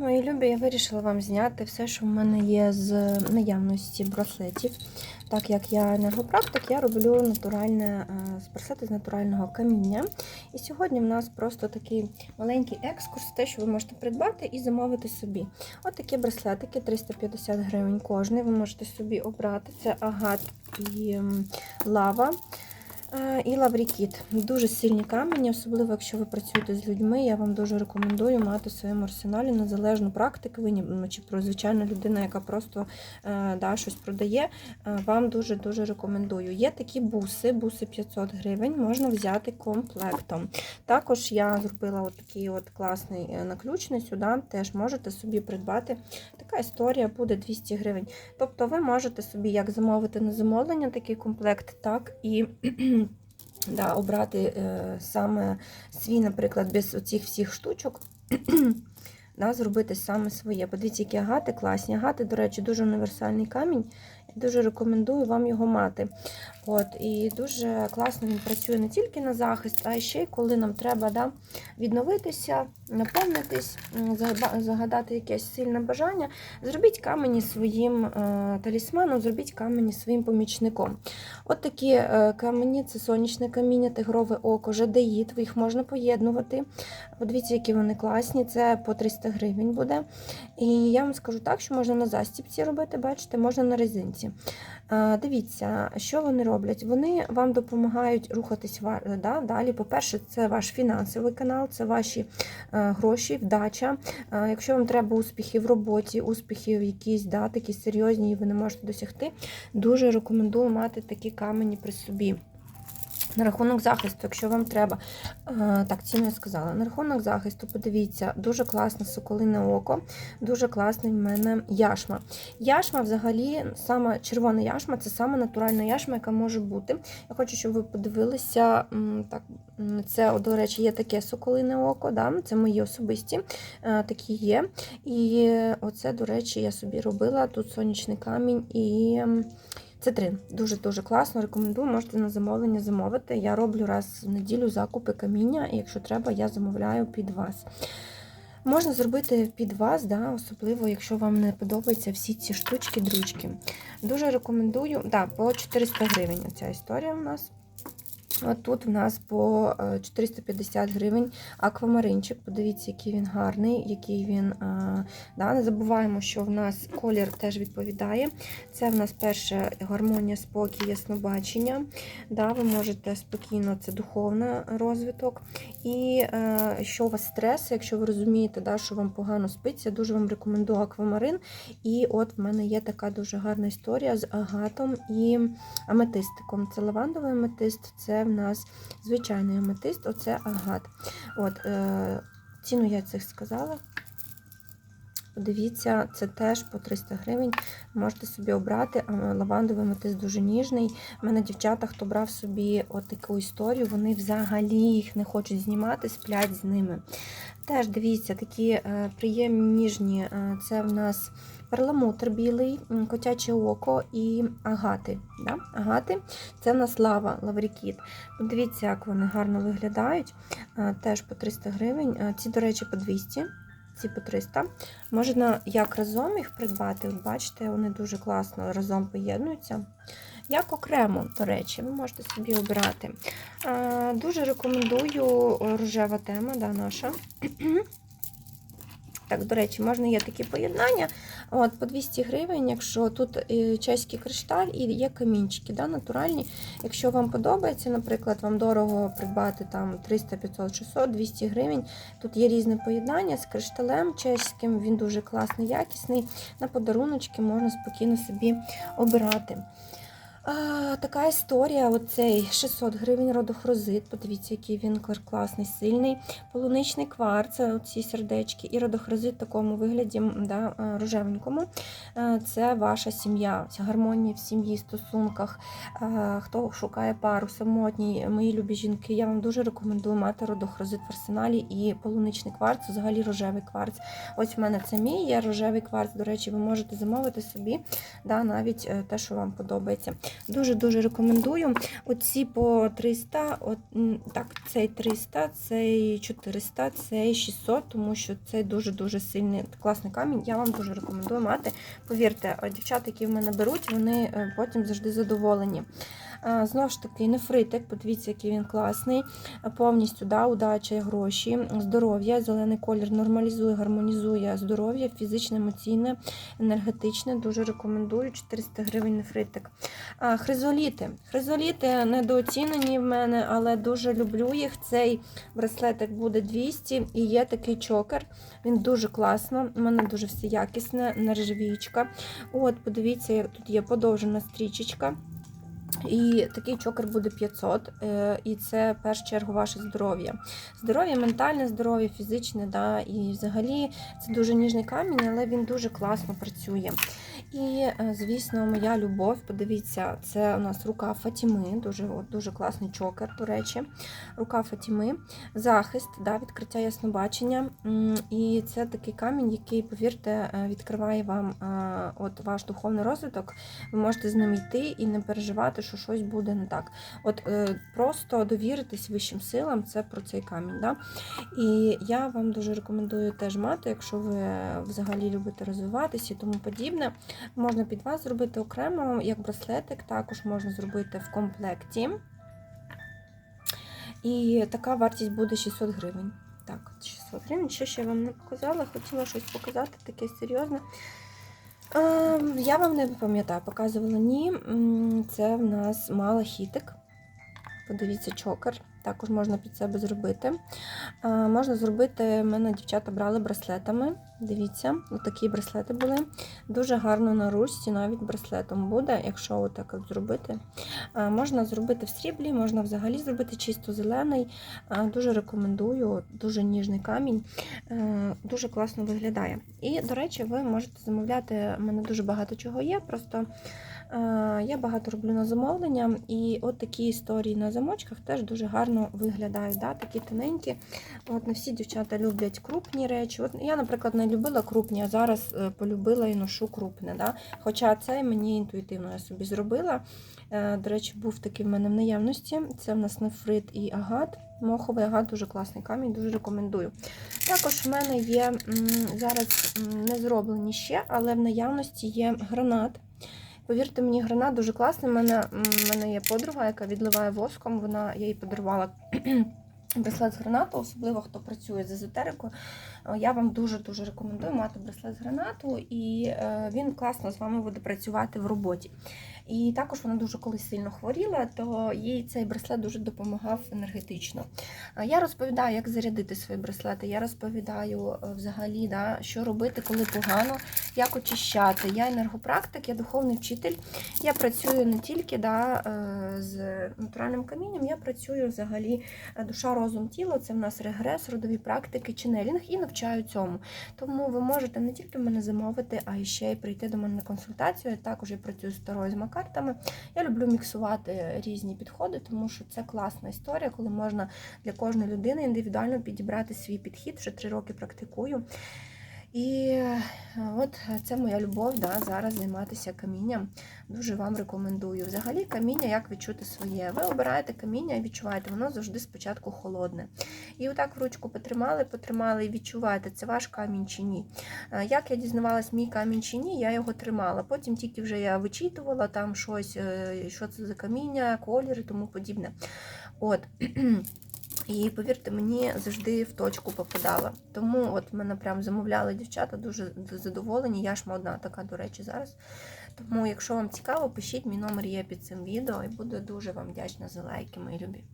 Мої любі, я вирішила вам зняти все, що в мене є з наявності браслетів. Так як я енергопрактик, я роблю натуральне е, браслети з натурального каміння. І сьогодні в нас просто такий маленький екскурс, те, що ви можете придбати і замовити собі. От такі браслетики, 350 гривень кожний. Ви можете собі обрати. Це агат і лава. І лаврікіт. Дуже сильні камені, особливо якщо ви працюєте з людьми. Я вам дуже рекомендую мати в своєму арсеналі незалежну практику. Ну, чи про звичайна людина, яка просто е, да, щось продає. е, Вам дуже дуже рекомендую. Є такі буси, буси 500 гривень, можна взяти комплектом. Також я зробила от такий от класний е, наключний сюди. Теж можете собі придбати. Така історія буде 200 гривень. Тобто ви можете собі як замовити на замовлення такий комплект, так і да, обрати е, саме свій, наприклад, без оцих всіх штучок. Да, зробити саме своє. Подивіться, які агати класні. Агати, до речі, дуже універсальний камінь. Я дуже рекомендую вам його мати. От, І дуже класно він працює не тільки на захист, а ще й коли нам треба да, відновитися, наповнитись, загадати якесь сильне бажання. Зробіть камені своїм е, талісманом, зробіть камені своїм помічником. От такі е, камені це сонячне каміння, тигрове око, жадеїд, їх можна поєднувати. Подивіться, які вони класні, це по 300 гривень буде. І я вам скажу так, що можна на застіпці робити, бачите, можна на резинці. Дивіться, що вони роблять. Вони вам допомагають рухатись да, далі. По-перше, це ваш фінансовий канал, це ваші е, гроші, вдача. Е, Якщо вам треба успіхи в роботі, успіхи в якісь да, такі серйозні, і ви не можете досягти, дуже рекомендую мати такі камені при собі. На рахунок захисту, якщо вам треба, Е, так, ціну я сказала. На рахунок захисту, подивіться, дуже класне соколине око, дуже класний в мене яшма. Яшма, взагалі, саме червона яшма це саме натуральна яшма, яка може бути. Я хочу, щоб ви подивилися. Так, це, до речі, є таке соколине око, да? це мої особисті, е, такі є. І оце, до речі, я собі робила. Тут сонячний камінь і. Цитрин. Дуже-дуже класно. Рекомендую, можете на замовлення замовити. Я роблю раз в неділю закупи каміння, і якщо треба, я замовляю під вас. Можна зробити під вас, да, особливо, якщо вам не подобаються всі ці штучки, дручки. Дуже рекомендую. Да, по 400 гривень ця історія у нас. От тут в нас по е, 450 гривень аквамаринчик. Подивіться, який він гарний, який він. е, Да, не забуваємо, що в нас колір теж відповідає. Це в нас перше гармонія, спокій, яснобачення. Да, ви можете спокійно, це духовний розвиток. І е, що у вас стрес, якщо ви розумієте, да, що вам погано спиться, дуже вам рекомендую аквамарин. І от в мене є така дуже гарна історія з агатом і аметистиком. Це лавандовий аметист, це в нас звичайний аметист, оце агат. От, е, ціну я цих сказала. Подивіться, це теж по 300 гривень. Можете собі обрати. Лавандовий аметист дуже ніжний. У мене дівчата, хто брав собі от таку історію, вони взагалі їх не хочуть знімати, сплять з ними. Теж дивіться, такі е, приємні ніжні. е, Це в нас перламутр білий, котяче око і агати. Да? Агати це в нас лава, лаврікіт. Подивіться, як вони гарно виглядають. Е, Теж по 300 гривень. Ці, до речі, по 200. Ці по 300. Можна як разом їх придбати. От бачите, вони дуже класно разом поєднуються. Як окремо, до речі, ви можете собі обирати. Е, Дуже рекомендую рожева тема, да, наша. Так, до речі, можна є такі поєднання. От, по 200 гривень, якщо тут е, чеський кришталь і є камінчики, да, натуральні. Якщо вам подобається, наприклад, вам дорого придбати там 300, 500, 600, 200 гривень. Тут є різне поєднання з кришталем чеським, він дуже класний, якісний. На подаруночки можна спокійно собі обирати. А, така історія. Оцей 600 гривень родохрозит. Подивіться, який він класний, сильний. Полуничний кварц, ці сердечки, і родохрозит в такому вигляді да, е, рожевенькому. Е, Це ваша сім'я, гармонія в сім'ї, стосунках. Е, Хто шукає пару, самотній, мої любі жінки, я вам дуже рекомендую мати родохрозит в арсеналі і полуничний кварц, взагалі рожевий кварц. Ось в мене це мій є рожевий кварц. До речі, ви можете замовити собі да, навіть е, те, що вам подобається. Дуже-дуже рекомендую. Оці по 300, от, так, цей 300, цей 400, цей 600, тому що цей дуже-дуже сильний класний камінь. Я вам дуже рекомендую мати. Повірте, дівчата, які в мене беруть, вони е, потім завжди задоволені. Знову ж таки, нефритик, подивіться, який він класний. Повністю да, удача гроші, здоров'я, зелений колір нормалізує, гармонізує здоров'я, фізичне, емоційне, енергетичне. Дуже рекомендую 400 гривень нефритик. Хризоліти. Хризоліти недооцінені в мене, але дуже люблю їх. Цей браслетик буде 200 і є такий чокер. Він дуже класно. У мене дуже все якісне, нержавіючка. От, подивіться, тут є подовжена стрічечка. І такий чокер буде 500, е, і це в першу чергу ваше здоров'я. Здоров'я, ментальне здоров'я, фізичне, да, і взагалі це дуже ніжний камінь, але він дуже класно працює. І, е, звісно, моя любов, подивіться, це у нас рука Фатіми, дуже, от, дуже класний чокер, до речі. Рука Фатіми, захист, да, відкриття яснобачення. І це такий камінь, який, повірте, е, відкриває вам от ваш духовний розвиток. Ви можете з ним йти і не переживати, що щось буде не так. От е, просто довіритись вищим силам, це про цей камінь. Да? І я вам дуже рекомендую теж мати, якщо ви взагалі любите розвиватися і тому подібне. Можна під вас зробити окремо, як браслетик, також можна зробити в комплекті. І така вартість буде 600 гривень. Так, 600 гривень. Що ще я вам не показала? Хотіла щось показати, таке серйозне. Е, Я вам не пам'ятаю, показувала ні. Це в нас малахітик. Подивіться, чокер. Також можна під себе зробити. Можна зробити, в мене дівчата брали браслетами. Дивіться, отакі браслети були. Дуже гарно на ручці, навіть браслетом буде, якщо отак от зробити. Можна зробити в сріблі, можна взагалі зробити чисто зелений. Дуже рекомендую, дуже ніжний камінь, дуже класно виглядає. І, до речі, ви можете замовляти. У мене дуже багато чого є. Просто я багато роблю на замовлення, і от такі історії на замочках теж дуже гарно виглядають. Да? Такі тоненькі. От не всі дівчата люблять крупні речі. От я, наприклад, не любила крупні, а зараз е, полюбила і ношу крупне. Да? Хоча це мені інтуїтивно я собі зробила. Е, До речі, був такий в мене в наявності. Це в нас нефрит і агат. Моховий агат дуже класний камінь, дуже рекомендую. Також в мене є зараз не зроблені ще, але в наявності є гранат. Повірте мені, гранат дуже класний. У мене, мене є подруга, яка відливає воском. Вона я їй подарувала браслет з гранату, особливо хто працює з езотерикою. Е, Я вам дуже-дуже рекомендую мати браслет з гранату, і е, він класно з вами буде працювати в роботі. І також вона дуже колись сильно хворіла, то їй цей браслет дуже допомагав енергетично. Е, Я розповідаю, як зарядити свої браслети. Я розповідаю взагалі, да, що робити, коли погано, як очищати. Я енергопрактик, я духовний вчитель. Я працюю не тільки да, е, з натуральним камінням, я працюю взагалі е, душа, розум, тіло. Це в нас регрес, родові практики, ченелінг і навчаю цьому. Тому ви можете не тільки мене замовити, а ще й прийти до мене на консультацію. Я також я працюю з таро і з макартами. Я люблю міксувати різні підходи, тому що це класна історія, коли можна для кожної людини індивідуально підібрати свій підхід. Вже три роки практикую. І е, от це моя любов да, зараз займатися камінням. Дуже вам рекомендую. Взагалі, каміння, як відчути своє. Ви обираєте каміння і відчуваєте, воно завжди спочатку холодне. І отак в ручку потримали, потримали і відчуваєте, це ваш камінь чи ні. Е, Як я дізнавалась, мій камінь чи ні, я його тримала. Потім тільки вже я вичитувала там щось, е, що це за каміння, колір і тому подібне. От. І повірте, мені завжди в точку попадала. Тому от мене прям замовляли дівчата, дуже задоволені. Я ж одна така, до речі, зараз. Тому, якщо вам цікаво, пишіть, мій номер є під цим відео і буду дуже вам вдячна за лайки, мої любі.